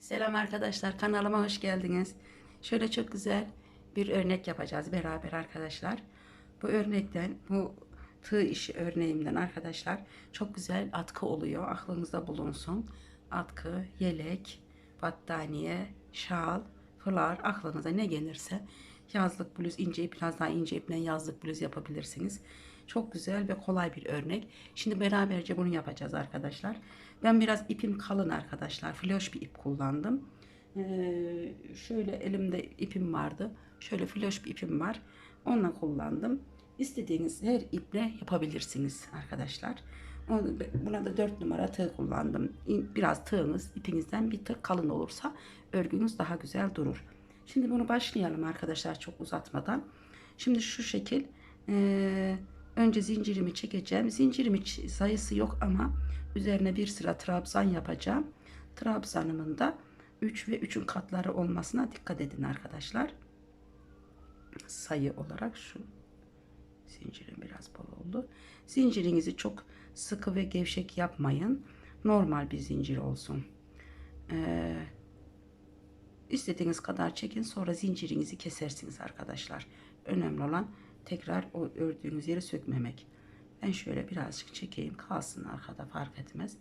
Selam arkadaşlar kanalıma hoş geldiniz. Şöyle çok güzel bir örnek yapacağız beraber arkadaşlar. Bu örnekten bu tığ işi örneğimden arkadaşlar çok güzel atkı oluyor. Aklınızda bulunsun. Atkı, yelek, battaniye, şal, fılar aklınıza ne gelirse yazlık bluz ince ip biraz daha ince iple yazlık bluz yapabilirsiniz. Çok güzel ve kolay bir örnek. Şimdi beraberce bunu yapacağız arkadaşlar. Ben biraz ipim kalın arkadaşlar. Floş bir ip kullandım. Ee, şöyle elimde ipim vardı. Şöyle floş bir ipim var. Onunla kullandım. İstediğiniz her iple yapabilirsiniz arkadaşlar. Buna da 4 numara tığ kullandım. Biraz tığınız ipinizden bir tık kalın olursa örgünüz daha güzel durur. Şimdi bunu başlayalım arkadaşlar çok uzatmadan. Şimdi şu şekil eee, önce zincirimi çekeceğim. Zincirimin ç- sayısı yok ama üzerine bir sıra trabzan yapacağım. Trabzanımın da 3 ve 3'ün katları olmasına dikkat edin arkadaşlar. Sayı olarak şu zincirim biraz bol oldu. Zincirinizi çok sıkı ve gevşek yapmayın. Normal bir zincir olsun. Eee İstediğiniz kadar çekin sonra zincirinizi kesersiniz arkadaşlar. Önemli olan tekrar o ördüğünüz yeri sökmemek. Ben şöyle birazcık çekeyim kalsın arkada fark etmez.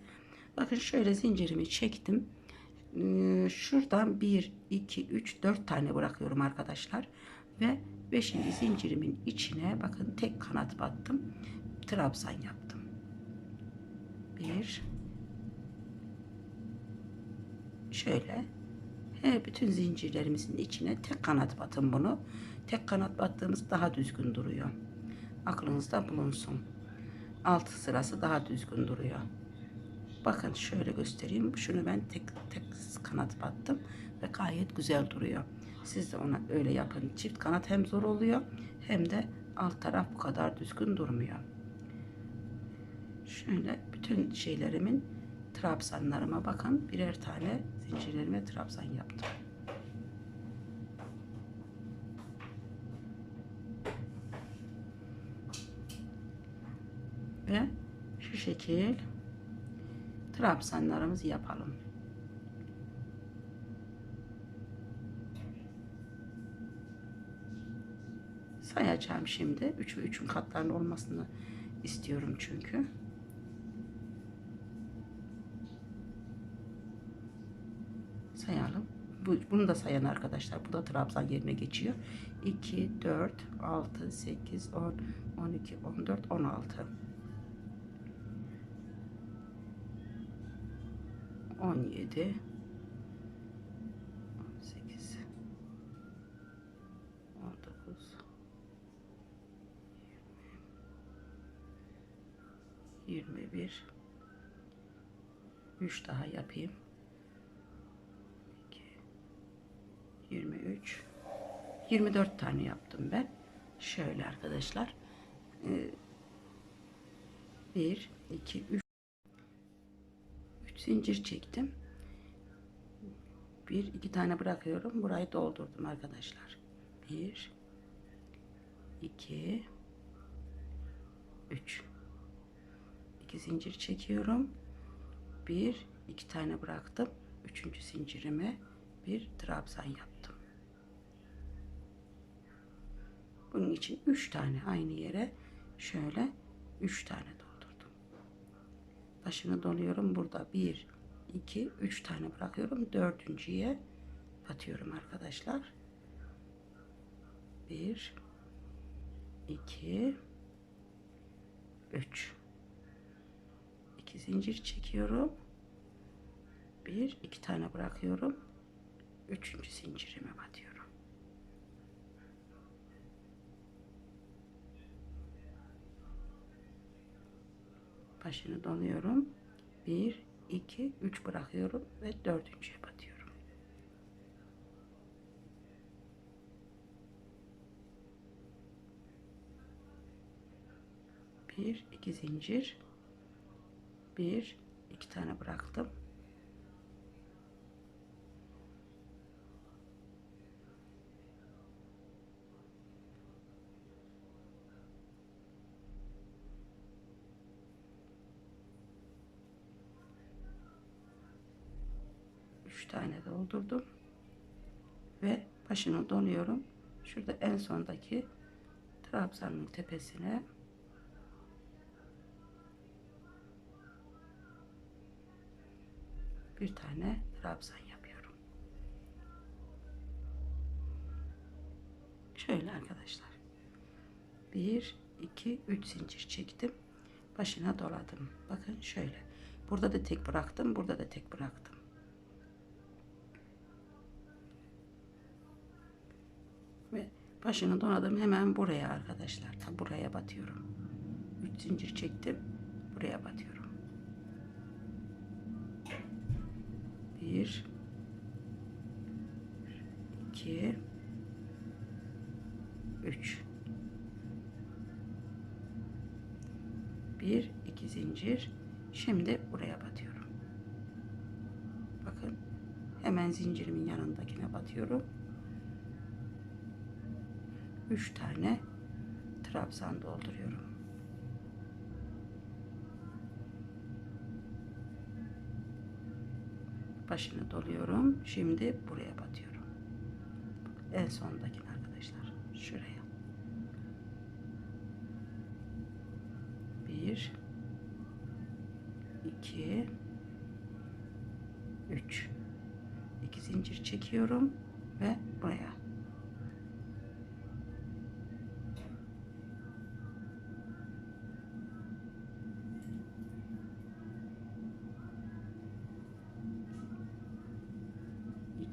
Bakın şöyle zincirimi çektim. Ee, Şuradan 1, 2, 3, 4 tane bırakıyorum arkadaşlar. Ve 5. zincirimin içine bakın tek kanat battım. Trabzan yaptım. 1 Şöyle bütün zincirlerimizin içine tek kanat batın bunu. Tek kanat battığımız daha düzgün duruyor. Aklınızda bulunsun. Altı sırası daha düzgün duruyor. Bakın şöyle göstereyim. Şunu ben tek tek kanat battım ve gayet güzel duruyor. Siz de ona öyle yapın. Çift kanat hem zor oluyor hem de alt taraf bu kadar düzgün durmuyor. Şöyle bütün şeylerimin trabzanlarıma bakın. Birer tane zincirlerime trabzan yaptım. Ve şu şekil trabzanlarımızı yapalım. Sayacağım şimdi. 3 ve 3'ün katlarının olmasını istiyorum çünkü. Bu, bunu da sayan arkadaşlar. Bu da trabzan yerine geçiyor. 2, 4, 6, 8, 10, 12, 14, 16. 17 18 19 20 21 3 daha yapayım. 23 24 tane yaptım ben. Şöyle arkadaşlar. 1 2 3 3 zincir çektim. Bir iki tane bırakıyorum. Burayı doldurdum arkadaşlar. 1 2 3 2 zincir çekiyorum. Bir iki tane bıraktım. Üçüncü zincirime bir trabzan yaptım. Bunun için üç tane aynı yere şöyle üç tane doldurdum. Başını doluyorum. Burada bir, iki, üç tane bırakıyorum. Dördüncüye batıyorum arkadaşlar. Bir, iki, üç. İki zincir çekiyorum. Bir, iki tane bırakıyorum üçüncü zincirime batıyorum. Başını doluyorum. Bir, iki, üç bırakıyorum ve dördüncüye batıyorum. Bir, iki zincir. Bir, iki tane bıraktım. 3 tane doldurdum. Ve başını doluyorum. Şurada en sondaki trabzanın tepesine bir tane trabzan yapıyorum. Şöyle arkadaşlar. 1 2 3 zincir çektim. Başına doladım. Bakın şöyle. Burada da tek bıraktım, burada da tek bıraktım. Ve başını donadım hemen buraya arkadaşlar. Tam buraya batıyorum. 3 zincir çektim. Buraya batıyorum. 1 2 3 1 2 zincir. Şimdi buraya batıyorum. Bakın hemen zincirimin yanındakine batıyorum. 3 tane trabzan dolduruyorum. Başını doluyorum. Şimdi buraya batıyorum. En sondakine arkadaşlar. Şuraya. Bir, iki, üç. İki zincir çekiyorum ve buraya.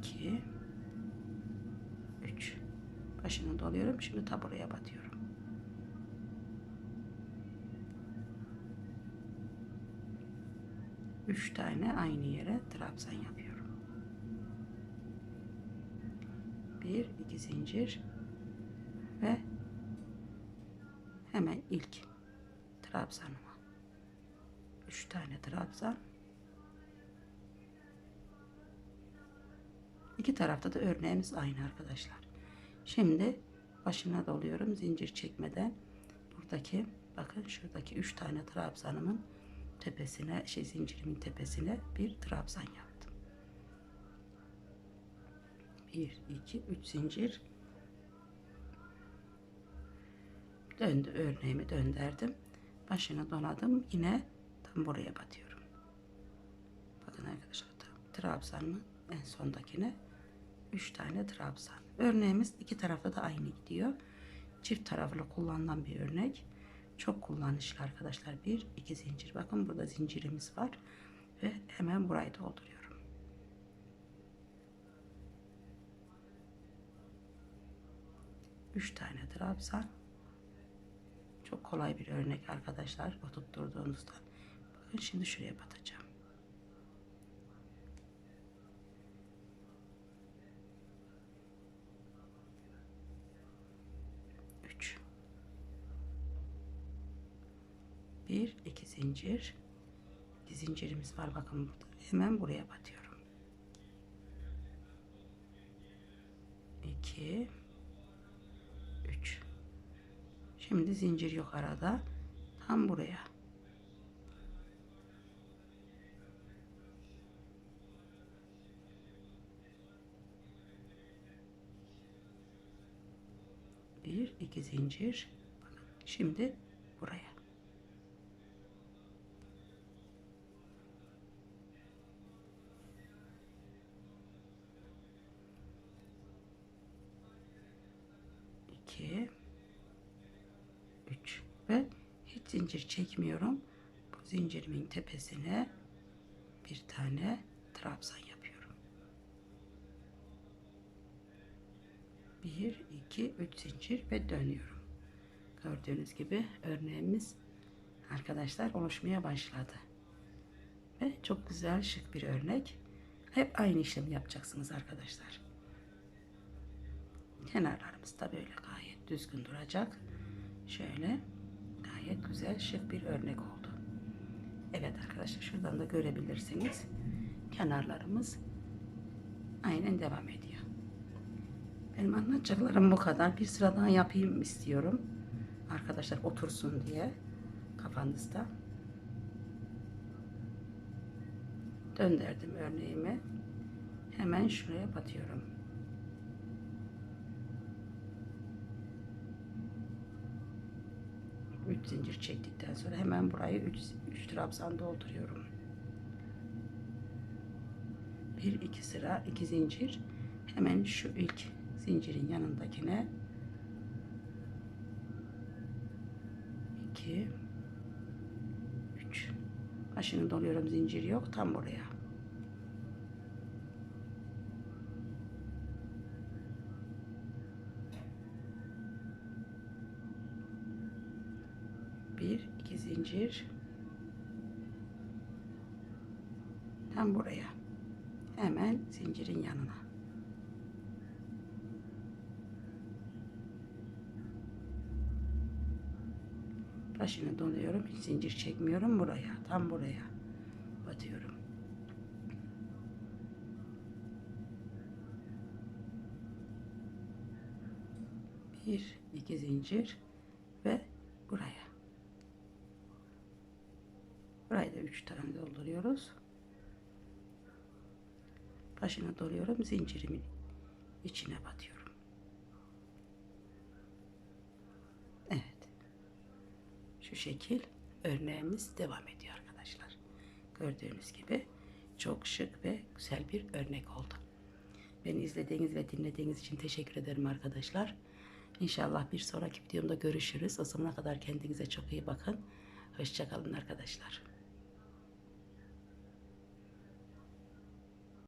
İki, üç. Başını doluyorum. Şimdi ta buraya batıyorum. Üç tane aynı yere trabzan yapıyorum. Bir, iki zincir ve hemen ilk trabzanıma. Üç tane trabzan. İki tarafta da örneğimiz aynı arkadaşlar. Şimdi başına doluyorum zincir çekmeden. Buradaki bakın şuradaki üç tane trabzanımın tepesine şey zincirimin tepesine bir trabzan yaptım. Bir, iki, üç zincir. Döndü örneğimi döndürdüm. Başını donadım. Yine tam buraya batıyorum. Bakın arkadaşlar trabzanımın en sondakine 3 tane trabzan. Örneğimiz iki tarafta da aynı gidiyor. Çift taraflı kullanılan bir örnek. Çok kullanışlı arkadaşlar. Bir, iki zincir. Bakın burada zincirimiz var. Ve hemen burayı dolduruyorum. Üç tane trabzan. Çok kolay bir örnek arkadaşlar. Oturtturduğunuzda. Bakın şimdi şuraya batacağım. 1 2 zincir. İki zincirimiz var bakın hemen buraya batıyorum. 2 3 şimdi zincir yok arada. Tam buraya. Bir iki zincir. Şimdi buraya 2 3 ve hiç zincir çekmiyorum. Bu zincirimin tepesine bir tane trabzan yapıyorum. 1 2 3 zincir ve dönüyorum. Gördüğünüz gibi örneğimiz arkadaşlar oluşmaya başladı. Ve çok güzel şık bir örnek. Hep aynı işlemi yapacaksınız arkadaşlar. Kenarlarımız da böyle gayet düzgün duracak. Şöyle gayet güzel şık bir örnek oldu. Evet arkadaşlar şuradan da görebilirsiniz. Kenarlarımız aynen devam ediyor. Benim anlatacaklarım bu kadar. Bir sıradan yapayım istiyorum. Arkadaşlar otursun diye kafanızda. Döndürdüm örneğimi. hemen şuraya batıyorum. Üç zincir çektikten sonra hemen burayı üç, üç trabzan dolduruyorum. Bir iki sıra iki zincir. Hemen şu ilk zincirin yanındakine. İki üç. Başını doluyorum zincir yok tam buraya bir iki zincir. Tam buraya. Hemen zincirin yanına. Başını doluyorum hiç zincir çekmiyorum. Buraya tam buraya batıyorum. Bir iki zincir 3 tane dolduruyoruz. Başına doluyorum. Zincirimin içine batıyorum. Evet. Şu şekil örneğimiz devam ediyor arkadaşlar. Gördüğünüz gibi çok şık ve güzel bir örnek oldu. Beni izlediğiniz ve dinlediğiniz için teşekkür ederim arkadaşlar. İnşallah bir sonraki videomda görüşürüz. O zamana kadar kendinize çok iyi bakın. Hoşçakalın arkadaşlar.